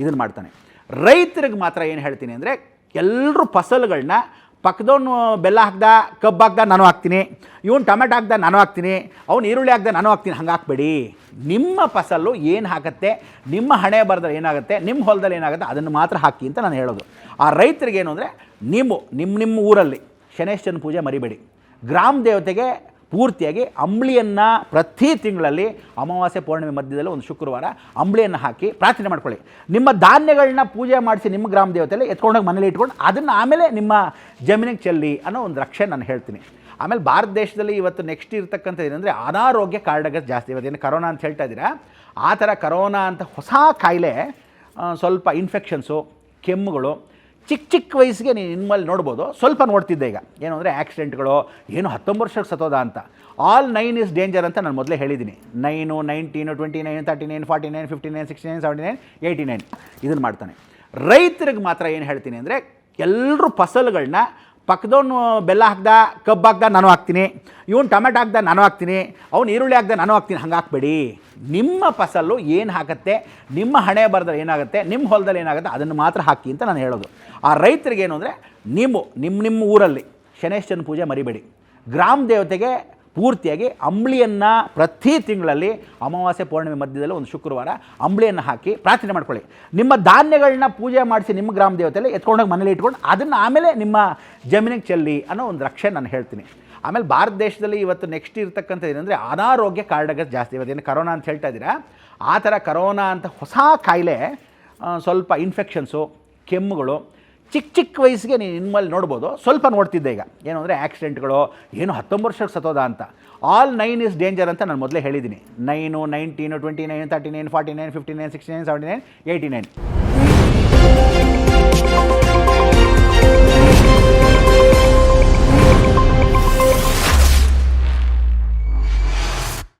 ಇದನ್ನು ಮಾಡ್ತಾನೆ. ರೈತರಿಗೆ ಮಾತ್ರ ಏನು ಹೇಳ್ತೀನಿ ಅಂದರೆ ಎಲ್ಲರೂ ಫಸಲುಗಳನ್ನ ಪಕ್ಕದವನು ಬೆಲ್ಲ ಹಾಕ್ದ, ಕಬ್ಬು ಹಾಕ್ದ ನಾನು ಹಾಕ್ತೀನಿ, ಇವನು ಟೊಮೆಟೊ ಹಾಕ್ದ ನಾನು ಹಾಕ್ತೀನಿ, ಅವ್ನು ಈರುಳ್ಳಿ ಹಾಕ್ದ ನಾನು ಹಾಕ್ತೀನಿ, ಹಂಗೆ ಹಾಕ್ಬೇಡಿ. ನಿಮ್ಮ ಫಸಲು ಏನು ಹಾಕತ್ತೆ, ನಿಮ್ಮ ಹಣೆ ಬರದಲ್ಲಿ ಏನಾಗುತ್ತೆ, ನಿಮ್ಮ ಹೊಲದಲ್ಲಿ ಏನಾಗುತ್ತೆ ಅದನ್ನು ಮಾತ್ರ ಹಾಕಿ ಅಂತ ನಾನು ಹೇಳೋದು. ಆ ರೈತರಿಗೆ ಏನು ಅಂದರೆ, ನೀವು ನಿಮ್ಮ ನಿಮ್ಮ ಊರಲ್ಲಿ ಶನೇಶ್ವರನ ಪೂಜೆ ಮರಿಬೇಡಿ. ಗ್ರಾಮ ದೇವತೆಗೆ ಪೂರ್ತಿಯಾಗಿ ಅಂಬ್ಳಿಯನ್ನು ಪ್ರತಿ ತಿಂಗಳಲ್ಲಿ ಅಮಾವಾಸ್ಯೆ ಪೌರ್ಣಿಮೆ ಮಧ್ಯದಲ್ಲಿ ಒಂದು ಶುಕ್ರವಾರ ಅಂಬ್ಳಿಯನ್ನು ಹಾಕಿ ಪ್ರಾರ್ಥನೆ ಮಾಡ್ಕೊಳ್ಳಿ. ನಿಮ್ಮ ಧಾನ್ಯಗಳನ್ನ ಪೂಜೆ ಮಾಡಿಸಿ ನಿಮ್ಮ ಗ್ರಾಮ ದೇವತೆಯಲ್ಲಿ ಎತ್ಕೊಂಡೋಗಿ ಮನೇಲಿ ಇಟ್ಕೊಂಡು ಅದನ್ನು ಆಮೇಲೆ ನಿಮ್ಮ ಜಮೀನಿಗೆ ಚೆಲ್ಲಿ ಅನ್ನೋ ಒಂದು ರಕ್ಷೆ ನಾನು ಹೇಳ್ತೀನಿ. ಆಮೇಲೆ ಭಾರತ ದೇಶದಲ್ಲಿ ಇವತ್ತು ನೆಕ್ಸ್ಟ್ ಇರ್ತಕ್ಕಂಥದ್ದು ಏನಂದರೆ ಅನಾರೋಗ್ಯ ಕಾರಣ ಜಾಸ್ತಿ. ಇವತ್ತೇನು ಕರೋನಾ ಅಂತ ಹೇಳ್ತಾ ಇದ್ದೀರಾ? ಆ ಥರ ಕರೋನಾ ಅಂತ ಹೊಸ ಕಾಯಿಲೆ ಸ್ವಲ್ಪ ಇನ್ಫೆಕ್ಷನ್ಸು ಕೆಮ್ಮುಗಳು ಚಿಕ್ಕ ಚಿಕ್ಕ ವಯಸ್ಸಿಗೆ ನೀನು ಇನ್ಮೇಲೆ ನೋಡ್ಬೋದು. ಸ್ವಲ್ಪ ನೋಡ್ತಿದ್ದೆ ಈಗ. ಏನು ಅಂದರೆ ಆ್ಯಕ್ಸಿಡೆಂಟ್ಗಳು ಏನು ಹತ್ತೊಂಬತ್ತು ವರ್ಷಕ್ಕೆ ಸತ್ತೋದ ಅಂತ. ಆಲ್ ನೈನ್ ಇಸ್ ಡೇಂಜರ್ ಅಂತ ನಾನು ಮೊದಲೇ ಹೇಳಿದ್ದೀನಿ nine nineteen twenty nine thirty nine forty nine fifty nine sixty nine seventy nine eighty nine ಇದನ್ನು ಮಾಡ್ತಾನೆ. ರೈತರಿಗೆ ಮಾತ್ರ ಏನು ಹೇಳ್ತೀನಿ ಅಂದರೆ ಎಲ್ಲರೂ ಫಸಲುಗಳನ್ನ ಪಕ್ಕದವನು ಬೆಲ್ಲ ಹಾಕ್ದ, ಕಬ್ಬು ಹಾಕ್ದ ನಾನು ಹಾಕ್ತೀನಿ. ಇವನು ಟೊಮೆಟೊ ಹಾಕ್ದ ನಾನು ಹಾಕ್ತೀನಿ. ಅವ್ನು ಈರುಳ್ಳಿ ಹಾಕ್ದ ನಾನು ಹಾಕ್ತೀನಿ. ಹಂಗೆ ಹಾಕ್ಬೇಡಿ. ನಿಮ್ಮ ಫಸಲು ಏನು ಹಾಕತ್ತೆ ನಿಮ್ಮ ಹಣೆ ಬರದಲ್ಲಿ ಏನಾಗುತ್ತೆ ನಿಮ್ಮ ಹೊಲದಲ್ಲಿ ಏನಾಗುತ್ತೆ ಅದನ್ನು ಮಾತ್ರ ಹಾಕಿ ಅಂತ ನಾನು ಹೇಳೋದು. ಆ ರೈತರಿಗೆ ಏನು ಅಂದರೆ ನೀವು ನಿಮ್ಮ ನಿಮ್ಮ ಊರಲ್ಲಿ ಶನೇಶ್ವರನ ಪೂಜೆ ಮರಿಬೇಡಿ. ಗ್ರಾಮ ದೇವತೆಗೆ ಪೂರ್ತಿಯಾಗಿ ಅಂಬ್ಳಿಯನ್ನು ಪ್ರತಿ ತಿಂಗಳಲ್ಲಿ ಅಮಾವಾಸ್ಯೆ ಪೌರ್ಣಿಮೆ ಮಧ್ಯದಲ್ಲಿ ಒಂದು ಶುಕ್ರವಾರ ಅಂಬ್ಳಿಯನ್ನು ಹಾಕಿ ಪ್ರಾರ್ಥನೆ ಮಾಡ್ಕೊಳ್ಳಿ. ನಿಮ್ಮ ಧಾನ್ಯಗಳನ್ನ ಪೂಜೆ ಮಾಡಿಸಿ ನಿಮ್ಮ ಗ್ರಾಮ ದೇವತೆಯಲ್ಲಿ ಎತ್ಕೊಂಡೋಗಿ ಮನೇಲಿ ಇಟ್ಕೊಂಡು ಅದನ್ನು ಆಮೇಲೆ ನಿಮ್ಮ ಜಮೀನಿಗೆ ಚೆಲ್ಲಿ ಅನ್ನೋ ಒಂದು ರಕ್ಷೆ ನಾನು ಹೇಳ್ತೀನಿ. ಆಮೇಲೆ ಭಾರತ ದೇಶದಲ್ಲಿ ಇವತ್ತು ನೆಕ್ಸ್ಟ್ ಇರ್ತಕ್ಕಂಥದ್ದು ಏನಂದರೆ ಅನಾರೋಗ್ಯ ಕಾರಣಗಳು ಜಾಸ್ತಿ. ಇವತ್ತೇನು ಕರೋನಾ ಅಂತ ಹೇಳ್ತಾ ಇದ್ದೀರಾ? ಆ ಥರ ಕರೋನಾ ಅಂತ ಹೊಸ ಕಾಯಿಲೆ ಸ್ವಲ್ಪ ಇನ್ಫೆಕ್ಷನ್ಸು ಕೆಮ್ಮುಗಳು ಚಿಕ್ಕ ಚಿಕ್ಕ ವಯಸ್ಸಿಗೆ ನೀನು ಇನ್ಮೇಲೆ ನೋಡ್ಬೋದು. ಸ್ವಲ್ಪ ನೋಡ್ತಿದ್ದೆ ಈಗ. ಏನು ಅಂದರೆ ಆ್ಯಕ್ಸಿಡೆಂಟ್ಗಳು ಏನು ಹತ್ತೊಂಬತ್ತು ವರ್ಷಕ್ಕೆ ಸತ್ತೋದ ಅಂತ. ಆಲ್ ನೈನ್ ಇಸ್ ಡೇಂಜರ್ ಅಂತ ನಾನು ಮೊದಲೇ ಹೇಳಿದ್ದೀನಿ nine nineteen twenty nine thirty nine forty nine fifty nine sixty nine seventy nine eighty nine